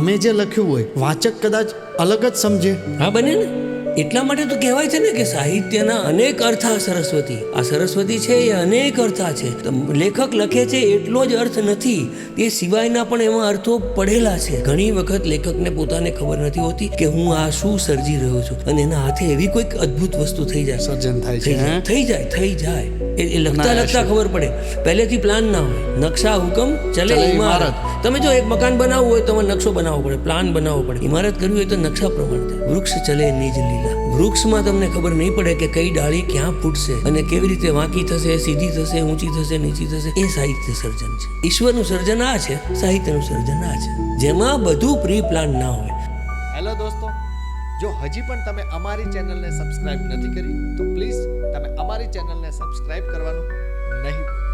તમે જે લખ્યું હોય વાચક કદાચ અલગ જ સમજે. હા બને ને? એટલા માટે તો કહેવાય છે ને કે સાહિત્યના અનેક અર્થ આ સરસ્વતી. આ સરસ્વતી છે એ અનેક અર્થા છે. લેખક લખે છે એટલો જ અર્થ નથી એ સિવાયના પણ એમાં અર્થો પડેલા છે. ઘણી વખત લેખકને પોતાને ખબર નથી હોતી કે હું આ શું સર્જી રહ્યો છું. અને એના હાથે એવી કોઈક અદ્ભુત વસ્તુ થઈ જાય. સર્જન થાય છે થઈ જાય. થઈ જાય એ એ લખતા લખતા ખબર પડે. પહેલેથી પ્લાન ના હોય. નકશા હુકમ ચલે ઇમારત. તમે જો એક મકાન બનાવવું હોય તો તમારે નકશો બનાવવો પડે પ્લાન બનાવવો પડે. ઇમારત કરવી હોય તો નકશા પ્રમાણે થાય. વૃક્ષ ચલે નિજ લીલા. વૃક્ષમાં તમને ખબર નહીં પડે કે કઈ ડાળી ક્યાં ફૂટશે અને કેવી રીતે વાંકી થશે, સીધી થશે, ઊંચી થશે, નીચી થશે. એ સાહિત્ય સર્જન છે. ઈશ્વરનું સર્જન આ છે, સાહિત્યનું સર્જન આ છે. જેમાં બધું પ્રી પ્લાન ના હોય. હેલો દોસ્તો. જો હજી પણ તમે અમારી ચેનલને સબસ્ક્રાઇબ નથી કરી, તો પ્લીઝ તમે અમારી ચેનલને સબસ્ક્રાઇબ કરવાનું નહીં.